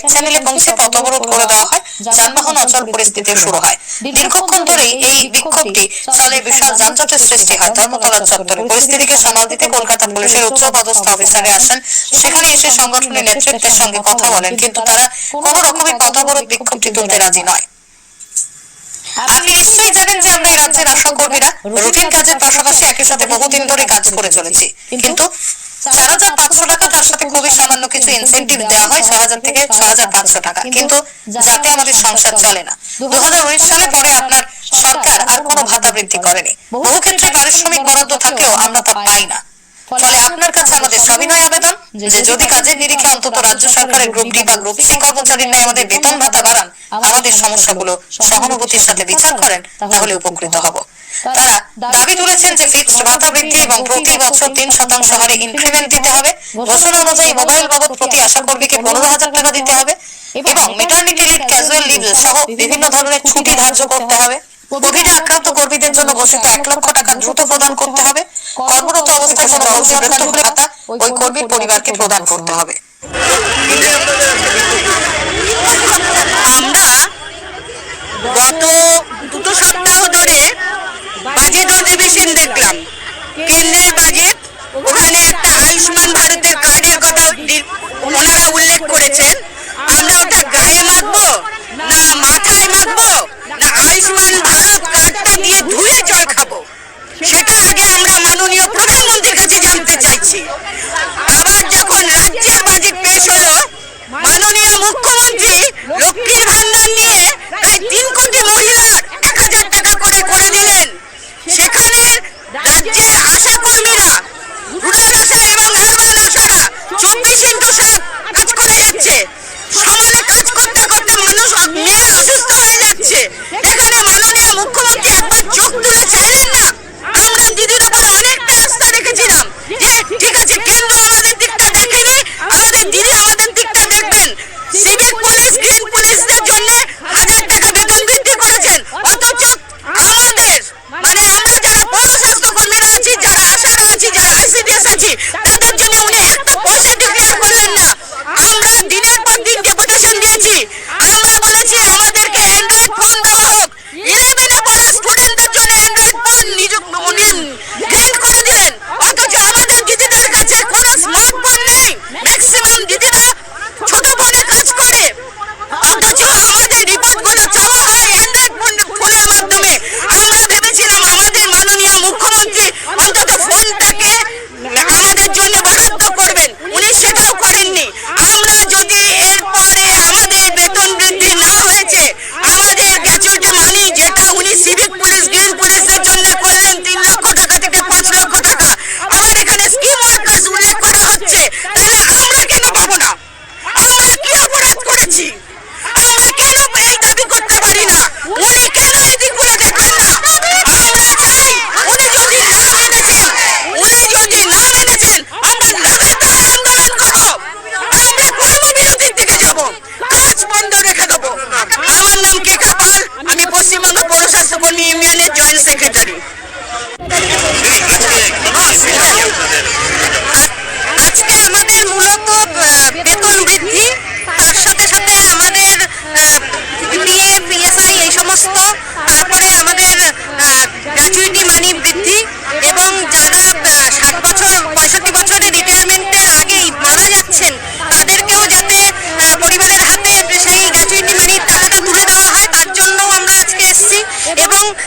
এক চ্যানেলে পৌঁছে পথ অবরোধ করে দেওয়া হয়, যানবাহন অচল পরিস্থিতি শুরু হয়। দীর্ঘক্ষণ ধরেই এই বিক্ষোভটি চলে বিশাল যানজটের সৃষ্টি হয়। ধর্মতলা চত্বরে পরিস্থিতিকে সামাল দিতে কলকাতা পুলিশের উচ্চ পদস্থ অফিসারে আসেন। সেখানে এসে সংগঠনের নেতৃত্বের সঙ্গে কথা বলেন, কিন্তু তারা কোনো রকমের পথ অবরোধ বিক্ষোভটি তুলতে রাজি নয়। আপনি নিশ্চয়ই জানেন যে আমরা রাজ্যের আশা কর্মীরা রুটিন কাজের পাশাপাশি একই সাথে বহুদিন ধরে কাজ করে চলেছি। কিন্তু চার হাজার পাঁচশো টাকা তার সাথে খুবই সামান্য কিছু ইনসেন্টিভ হয় ছ হাজার থেকে ছ হাজার পাঁচশো টাকা। কিন্তু যাতে আমাদের সংসার চলে না। দু হাজার উনিশ সালে পরে আপনার সরকার আর কোনো ভাতা বৃদ্ধি করেনি। বহু ক্ষেত্রে পারিশ্রমিক বরাদ্দ থাকলেও আমরা তা পাই না। ফলে আপনার কাছে আমাদের সবিনয় আবেদন যে যদি কাজের নিরিখে অন্তত রাজ্য সরকারের গ্রুপ ডি বা গ্রুপ সি কর্মচারীর ন্যায় আমাদের বেতন ভাতা বাড়ান আমাদের সমস্যাগুলো সহানুভূতির সাথে বিচার করেন তাহলে উপকৃত হব। তারা দাবি তুলেছেন যে ফিক্সড ভাতা বৃদ্ধি এবং প্রতি বছর তিন শতাংশ হারে ইনক্রিমেন্ট ঘোষণা অনুযায়ী মোবাইল বাবদ প্রতি আশা কর্মীকে পনেরো হাজার টাকা দিতে হবে এবং মেটার্নিটি লিভ ক্যাজুয়াল লিভ সহ বিভিন্ন ধরনের ছুটি ধার্য করতে হবে। কোভিডে আক্রান্ত কর্মীদের জন্য ঘোষিত এক লক্ষ টাকা দ্রুত প্রদান করতে হবে। কর্মরত অবস্থায় কোনো মৃত্যু হলে ভাতা ওই কর্মীর পরিবারকে প্রদান করতে হবে। একটা 그.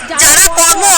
जहाँ कौनो